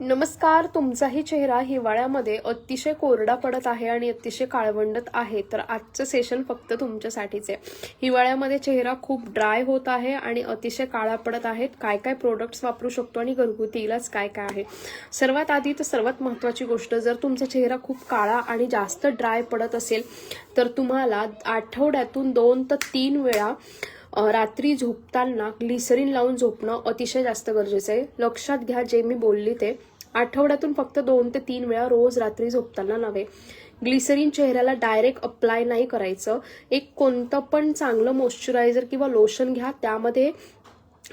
नमस्कार तुमचाही चेहरा हिवाळ्यामध्ये अतिशय कोरडा पडत आहे आणि अतिशय काळवंडत आहे. तर आजचं सेशन फक्त तुमच्यासाठीच. आहे हिवाळ्यामध्ये चेहरा खूप ड्राय होत आहे आणि अतिशय काळा पडत आहेत. काय काय प्रोडक्ट्स वापरू शकतो आणि घरगुती इलाज काय काय आहे? सर्वात आधी तर सर्वात महत्त्वाची गोष्ट जर तुमचा चेहरा खूप काळा आणि जास्त ड्राय पडत असेल तर तुम्हाला आठवड्यातून दोन तर तीन वेळा रात्री झोपताना ग्लिसरीन लावून झोपणं अतिशय जास्त गरजेचं आहे. लक्षात घ्या जे मी बोलली ते. आठवड्यातून फक्त दोन ते तीन वेळा रोज रात्री झोपताना नव्हे. ग्लिसरीन चेहऱ्याला डायरेक्ट अप्लाय नाही करायचं. एक कोणतं पण चांगलं मॉइश्चरायझर किंवा लोशन घ्या. त्यामध्ये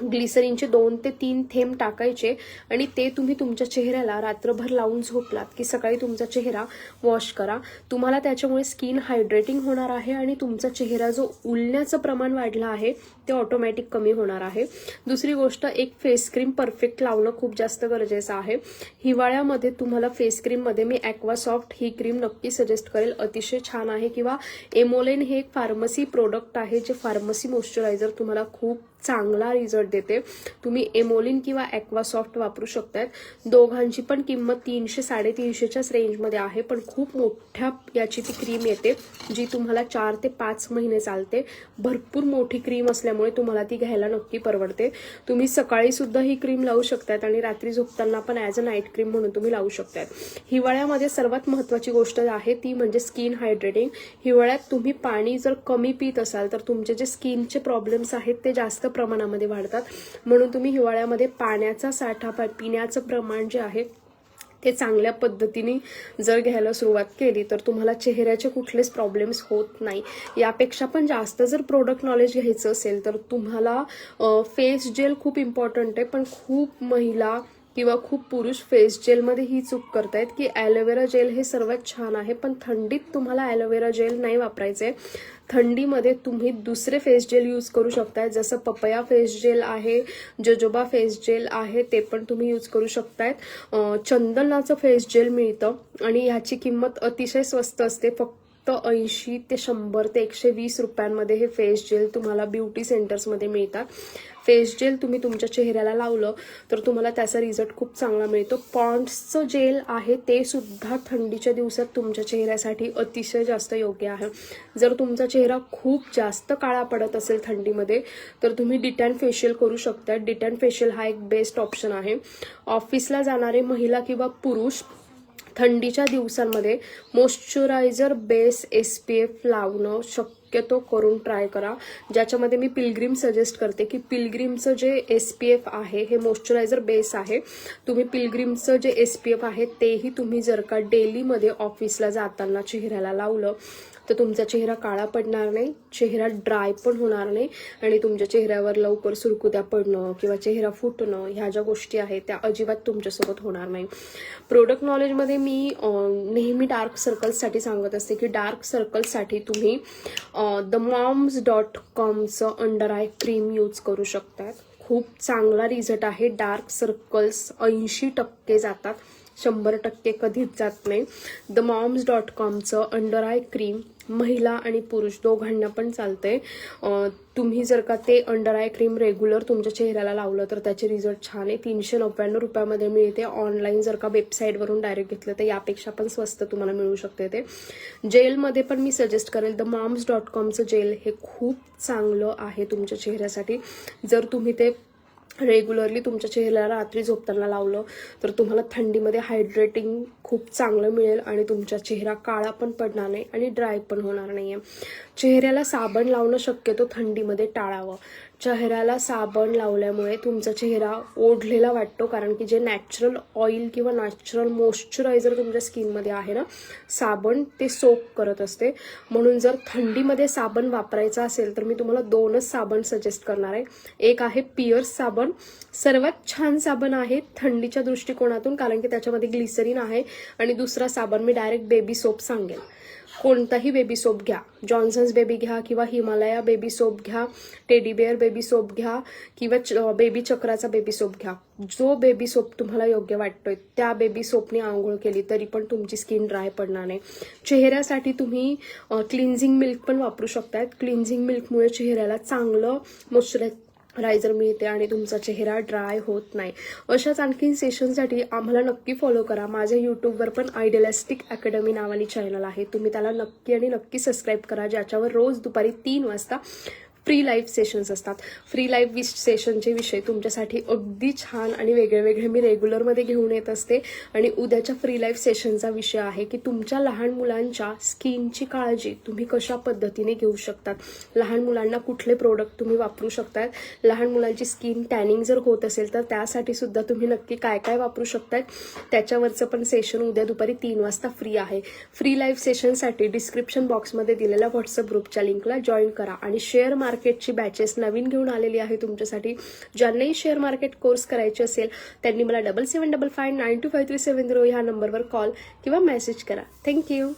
ग्लिसरीनचे दोन ते तीन थेंब टाकायचे आणि ते तुम्ही तुमच्या चेहऱ्याला रात्रभर लावून झोपलात की सकाळी तुमचा चेहरा वॉश करा. तुम्हाला त्याच्यामुळे स्किन हायड्रेटिंग होणार आहे आणि तुमचा चेहरा जो उलण्याचं प्रमाण वाढलं आहे ते ऑटोमॅटिक कमी होणार आहे. दुसरी गोष्ट एक फेस क्रीम परफेक्ट लावणं खूप जास्त गरजेचं आहे. हिवाळ्यामध्ये तुम्हाला फेस क्रीममध्ये मी ॲक्वा सॉफ्ट ही क्रीम नक्की सजेस्ट करेल. अतिशय छान आहे किंवा एमोलेन हे एक फार्मसी प्रोडक्ट आहे जे फार्मसी मॉइश्चरायझर तुम्हाला खूप चांगला रिझल्ट देते. तुम्ही एमोलिन किंवा ॲक्वासॉफ्ट वापरू शकतात दोघांची पण किंमत तीनशे साडेतीनशेच्याच रेंजमध्ये आहे पण खूप मोठ्या याची ती क्रीम येते जी तुम्हाला चार ते पाच महिने चालते. भरपूर मोठी क्रीम असल्यामुळे तुम्हाला ती घ्यायला नक्की परवडते. तुम्ही सकाळीसुद्धा ही क्रीम लावू शकतात आणि रात्री झोपताना पण ॲज अ नाईट क्रीम म्हणून तुम्ही लावू शकतात हिवाळ्यामध्ये सर्वात महत्त्वाची गोष्ट आहे ती म्हणजे स्किन हायड्रेटिंग हिवाळ्यात तुम्ही पाणी जर कमी पित असाल तर तुमचे जे स्किनचे प्रॉब्लेम्स आहेत ते जास्त प्रमाणामध्ये वाढतात. म्हणून तुम्ही हिवाळ्यामध्ये पाण्याचा साठा पा- पिण्याचं प्रमाण जे आहे ते चांगल्या पद्धतीने जर घ्यायला सुरुवात केली तर तुम्हाला चेहऱ्याचे कुठलेच प्रॉब्लेम्स होत नाही. यापेक्षा पण जास्त जर प्रोडक्ट नॉलेज घ्यायचं असेल तर तुम्हाला फेस जेल खूप इम्पॉर्टंट आहे. पण खूप महिला किंवा खूप पुरुष फेस जेलमध्ये ही चूक करतायत की ॲलोवेरा जेल हे सर्वात छान आहे पण थंडीत तुम्हाला ॲलोवेरा जेल नाही वापरायचे थंडीमध्ये तुम्ही दुसरे फेस जेल यूज करू शकताय जसं पपया फेस जेल आहे जजोबा फेस जेल आहे ते पण तुम्ही यूज करू शकतायत. चंदनाचं फेस जेल मिळतं आणि ह्याची किंमत अतिशय स्वस्त असते फक्त ऐंशी ते शंभर ते एकशे वीस रुपयांमध्ये हे फेस जेल तुम्हाला ब्युटी सेंटर्समध्ये मिळतात. फेस जेल तुम्ही तुमच्या चेहऱ्याला लावलं तर तुम्हाला त्याचा रिझल्ट खूप चांगला मिळतो. पॉन्ड्सचं जेल आहे ते सुद्धा थंडीच्या दिवसात तुमच्या चेहऱ्यासाठी अतिशय जास्त योग्य आहे. जर तुमचा चेहरा खूप जास्त काळा पडत असेल थंडीमध्ये तर तुम्ही डिटॅन फेशियल करू शकता. डिटॅन फेशियल हा एक बेस्ट ऑप्शन आहे. ऑफिसला जाणारे महिला किंवा पुरुष थंडीच्या दिवसांमध्ये moisturiser base S P F लावणं शक्यतो करून ट्राय करा. ज्याच्यामध्ये मी पिलग्रीम सजेस्ट करते की पिलग्रीमचं जे एस पी एफ आहे हे मॉइश्चरायझर बेस आहे तुम्ही पिलग्रीमचं जे एस पी एफ आहे तेही तुम्ही जर का डेलीमध्ये ऑफिसला जाताना चेहऱ्याला लावलं तर तुमचा चेहरा काळा पडणार नाही चेहरा ड्राय पण होणार नाही आणि तुमच्या चेहऱ्यावर लवकर सुरकुत्या पडणं किंवा चेहरा फुटणं ह्या ज्या गोष्टी आहेत त्या अजिबात तुमच्यासोबत होणार नाही. प्रोडक्ट नॉलेजमध्ये मी नेहमी डार्क सर्कल्ससाठी सांगत असते की डार्क सर्कल्ससाठी तुम्ही द मॉम्स डॉट कॉमचं अंडर आय क्रीम यूज करू शकतात. खूप चांगला रिझल्ट आहे. डार्क सर्कल्स ऐंशी टक्के जातात. शंभर टक्के कधीच जात नाही. द मॉम्स डॉट कॉमचं अंडर आय क्रीम महिला आणि पुरुष दोघांना पण चालते तुम्ही जर का ते अंडर आय क्रीम रेग्युलर तुमच्या चेहऱ्याला लावलं तर त्याचे रिझल्ट छान आहे. तीनशे नव्याण्णव रुपयामध्ये मिळते. ऑनलाईन जर का वेबसाईटवरून डायरेक्ट घेतलं तर यापेक्षा पण स्वस्त तुम्हाला मिळू शकते ते. जेलमध्ये पण मी सजेस्ट करेल द मॉम्स डॉट कॉमचं जेल हे खूप चांगलं आहे तुमच्या चेहऱ्यासाठी. जर तुम्ही ते रेग्युलरली तुमच्या चेहऱ्याला रात्री झोपताना लावलं तर तुम्हाला थंडीमध्ये हायड्रेटिंग खूप चांगलं मिळेल आणि तुमचा चेहरा काळा पण पडणार नाही आणि ड्राय पण होणार नाही आहे चेहऱ्याला साबण लावणं शक्यतो थंडीमध्ये टाळावं. चेहऱ्याला साबण लावल्यामुळे तुमचा चेहरा ओढलेला वाटतो. कारण की जे नॅचरल ऑइल किंवा नॅचरल मॉइश्चरायझर तुमच्या स्किनमध्ये आहे ना साबण ते सोप करत असते. म्हणून जर थंडीमध्ये साबण वापरायचा असेल तर मी तुम्हाला दोनच साबण सजेस्ट करणार आहे. एक आहे पिअर्स साबण. सर्वात छान साबण आहे थंडीच्या दृष्टिकोनातून कारण की त्याच्यामध्ये ग्लिसरीन आहे. आणि दुसरा साबण मी डायरेक्ट बेबी सोप सांगेल कोणताही बेबी सोप घ्या. जॉन्सन्स बेबी घ्या किंवा हिमालया बेबी सोप घ्या. Teddy bear baby baby soap घ्या किंवा च- बेबी चक्राचा बेबी सोप घ्या. जो बेबी सोप तुम्हाला योग्य वाटतोय त्या बेबी सोपने आंघोळ केली तरी पण तुमची स्किन ड्राय पडणार नाही. चेहऱ्यासाठी तुम्ही क्लिन्झिंग मिल्क पण वापरू शकतात क्लिन्झिंग मिल्कमुळे चेहऱ्याला चांगलं मॉइश्चराय रायझर मिळते आणि तुमचा चेहरा ड्राय होत नाही. अशाच आणखीन सेशनसाठी आम्हाला नक्की फॉलो करा. माझ्या यूट्यूबवर पण आयडियलिस्टिक अकॅडमी नावानी चॅनल आहे. तुम्ही त्याला नक्की आणि नक्की सबस्क्राईब करा ज्याच्यावर रोज दुपारी तीन वाजता फ्री लाईव्ह सेशन्स असतात. फ्री लाईव्ह विश सेशनचे विषय तुमच्यासाठी अगदी छान आणि वेगळे वेगळे मी रेग्युलरमध्ये घेऊन येत असते. आणि उद्याच्या फ्री लाईव्ह सेशनचा विषय आहे की तुमच्या लहान मुलांच्या स्किनची काळजी तुम्ही कशा पद्धतीने घेऊ शकतात? लहान मुलांना कुठले प्रोडक्ट तुम्ही वापरू शकतात लहान मुलांची स्किन टॅनिंग जर होत असेल तर त्यासाठी सुद्धा तुम्ही नक्की काय काय वापरू शकतात त्याच्यावरचं पण सेशन उद्या दुपारी तीन वाजता फ्री आहे. फ्री लाईव्ह सेशनसाठी डिस्क्रिप्शन बॉक्समध्ये दिलेल्या व्हॉट्सअप ग्रुपच्या लिंकला जॉईन करा आणि शेअर मार्केटची बॅचेस नवीन घेऊन आलेली आहे तुमच्यासाठी. ज्यांनाही शेअर मार्केट कोर्स करायचे असेल त्यांनी मला double seven double five nine two five three seven zero ह्या नंबरवर कॉल किंवा मेसेज करा. थँक्यू